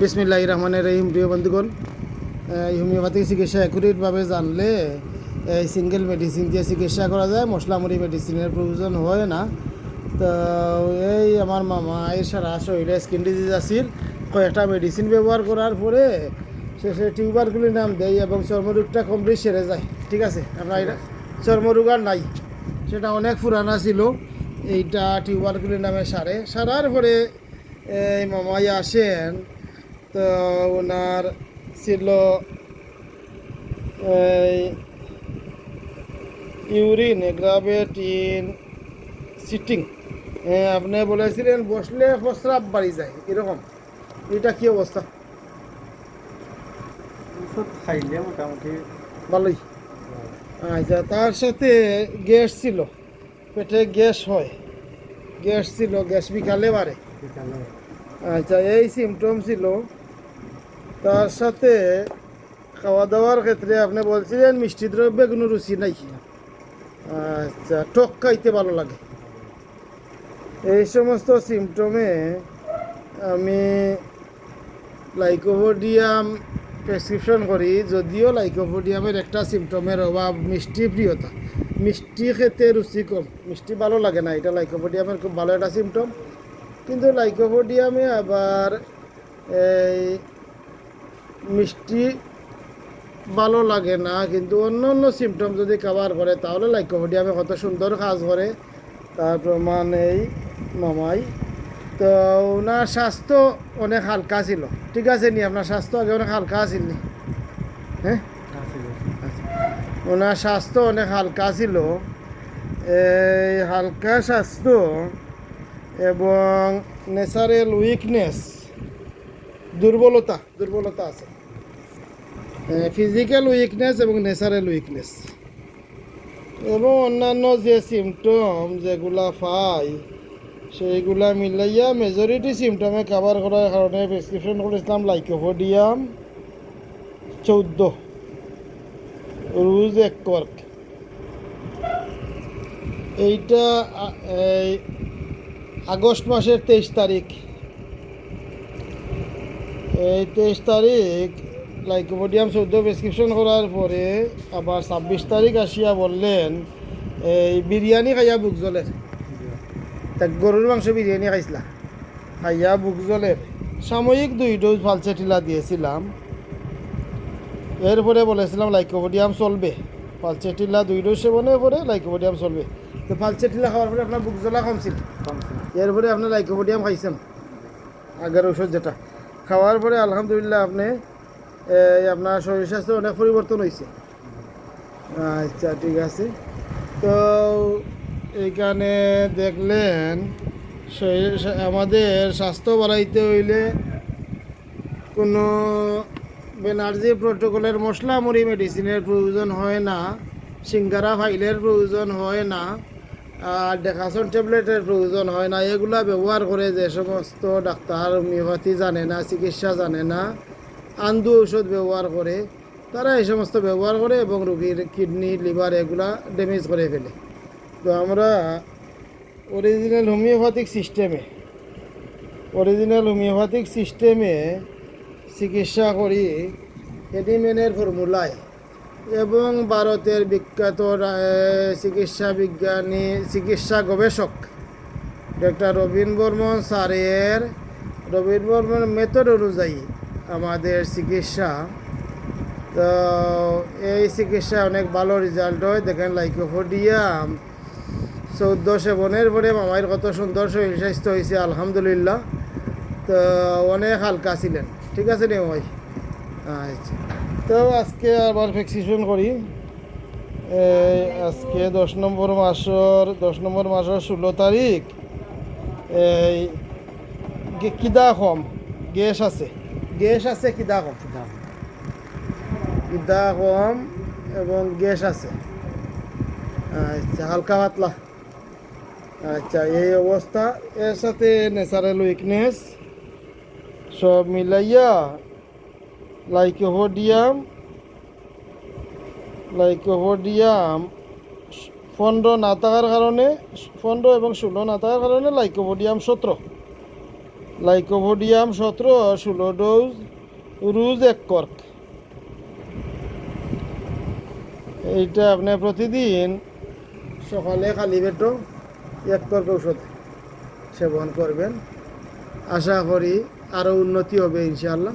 বিসমিল্লাহ রহমানের রহিম, প্রিয় বন্ধুগণ। হোমিওপ্যাথিক চিকিৎসা অ্যাকুরেটভাবে জানলে এই সিঙ্গেল মেডিসিন দিয়ে চিকিৎসা করা যায়, মশলামুড়ি মেডিসিনের প্রয়োজন হয় না। তো এই আমার মামা, এর সারা শরীরে স্কিন ডিজিজ আছিল। কয়েকটা মেডিসিন ব্যবহার করার পরে সে শেষে টিউবারগুলি নাম দেয় এবং চর্মরোগটা কমপ্লিট সেরে যায়। ঠিক আছে? আপনার এটা চর্মরোগ আর নাই। সেটা অনেক পুরানা ছিল। এইটা টিউবারগুলি নামে সারে। সারার পরে এই মামাই আসেন। তো ওনার ছিল ইউরিন গ্রাভেটিন সিটিং। আপনি বলেছিলেন বসলে প্রস্রাব বাড়ি যায় এরকম। এটা কি অবস্থা? খাইলে মোটামুটি ভালোই। আচ্ছা তার সাথে গ্যাস ছিল। পেটে গ্যাস হয়। গ্যাস ছিল গ্যাস বিকালে বাড়ে। আচ্ছা এই সিমটম ছিল তার সাথে খাওয়া দাওয়ার ক্ষেত্রে আপনি বলছিলেন মিষ্টি দ্রব্যে কোনো রুচি নাই। আচ্ছা টক খাইতে ভালো লাগে। এই সমস্ত সিমটমে আমি লাইকোভোডিয়াম প্রেসক্রিপশন করি, যদিও লাইকোভোডিয়ামের একটা সিমটমের অভাব, মিষ্টি প্রিয়তা। মিষ্টি খেতে রুচি কম, মিষ্টি ভালো লাগে না, এটা লাইকোভোডিয়ামের খুব ভালো একটা সিমটম কিন্তু লাইকোভোডিয়ামে আবার এই মিষ্টি ভালো লাগে না কিন্তু অন্য অন্য সিমটম যদি কভার করে তাহলে লাইকোভোডিয়ামে কত সুন্দর কাজ করে। তার প্রমাণ এই মামাই। তো ওনার স্বাস্থ্য অনেক হালকা ছিল। ঠিক আছে নি? আপনার স্বাস্থ্য আগে অনেক হালকা আছিল নি? হ্যাঁ? ওনার স্বাস্থ্য অনেক হালকা ছিল। এই হালকা স্বাস্থ্য এবং ন্যাচারাল উইকনেস দুর্বলতা দুর্বলতা আছে। ফিজিক্যাল উইকনেস এবং ন্যাচারাল উইকনেস এবং অন্যান্য যে সিমটম যেগুলা পাই, সেইগুলা মিলাইয়া মেজরিটি সিমটমে কাভার করার কারণে প্রেসক্রিপশন করেছিলাম লাইকোভোডিয়াম চৌদ্দ। রুজ এক কর্ক এইটা এই আগস্ট মাসের তেইশ তারিখ। এই তেইশ তারিখ লাইকোপোডিয়াম চৌদ্দ প্রেসক্রিপশন করার পরে আবার ছাব্বিশ তারিখ আসিয়া বললেন এই বিরিয়ানি খাইয়া বুক জলের গরুর মাংস বিরিয়ানি খাইছিলা? খাইয়া বুক জলের সাময়িক দুই ডোজ ফালসেটিলা দিয়েছিলাম। এরপরে বলেছিলাম লাইকোপোডিয়াম চলবে। ফালসেটিলা দুই ডোজ সেবনের পরে লাইকোপোডিয়াম চলবে। তো ফালসেটিলা খাওয়ার পরে আপনার বুক জ্বলা কমছিল? কমছে এরপরে আপনি লাইকোপোডিয়াম খাইছেন? আগের ওষুধ যেটা। খাওয়ার পরে আলহামদুলিল্লাহ আপনি আপনার শরীর স্বাস্থ্য অনেক পরিবর্তন হয়েছে আচ্ছা ঠিক আছে। তো এইখানে দেখলেন, শরীর আমাদের স্বাস্থ্য বাড়াইতে হইলে কোনো বেনার্জি প্রোটোকলের মশলা মুড়ি মেডিসিনের প্রয়োজন হয় না, সিঙ্গারা ফাইলের প্রয়োজন হয় না। আর ডেকাসন ট্যাবলেটের প্রয়োজন হয় না। এগুলা ব্যবহার করে যে সমস্ত ডাক্তার হোমিওপ্যাথি জানে না, চিকিৎসা জানে না, আন্দু ঔষধ ব্যবহার করে, তারা এই সমস্ত ব্যবহার করে এবং রোগীর কিডনি, লিভার এগুলা ড্যামেজ করে ফেলে। তো আমরা অরিজিনাল হোমিওপ্যাথিক সিস্টেমে অরিজিনাল হোমিওপ্যাথিক সিস্টেমে চিকিৎসা করি। এডিমেনের ফর্মুলায় এবং ভারতের বিখ্যাত চিকিৎসা বিজ্ঞানী, চিকিৎসা গবেষক, ডক্টর রবীন বর্মন স্যারের রবীন বর্মন মেথড অনুযায়ী আমাদের চিকিৎসা। তো এই চিকিৎসা অনেক ভালো রেজাল্ট হয়। দেখেন লাইকোফোডিয়াম চৌদ্দ সেবনের পরে মামাইয়ের কত সুন্দর শরীর স্বাস্থ্য হয়েছে, আলহামদুলিল্লাহ। তো অনেক হালকা ছিলেন। ঠিক আছে রে ভাই আচ্ছা। তো আজকে আবার ভ্যাকসিনেশন করি। আজকে দশ নম্বর মাসর, দশ নম্বর মাসের ষোলো তারিখ, এই কিদা কম গ্যাস আছে। গ্যাস আছে, কিদা কম কিদা কম এবং গ্যাস আছে। আচ্ছা হালকা পাতলা। আচ্ছা এই অবস্থা। এর সাথে ন্যাচারাল উইকনেস সব মিলাইয়া লাইকোভোডিয়াম লাইকোভোডিয়াম পনেরো না থাকার কারণে পনেরো এবং ষোলো না থাকার কারণে লাইকোভোডিয়াম সতেরো লাইকোভোডিয়াম সতেরো ষোলো ডোজ রুজ এক কর্ক এইটা আপনি প্রতিদিন সকালে খালি পেটো এক কর্ক ঔষধ সেবন করবেন। আশা করি আরও উন্নতি হবে ইনশাআল্লাহ।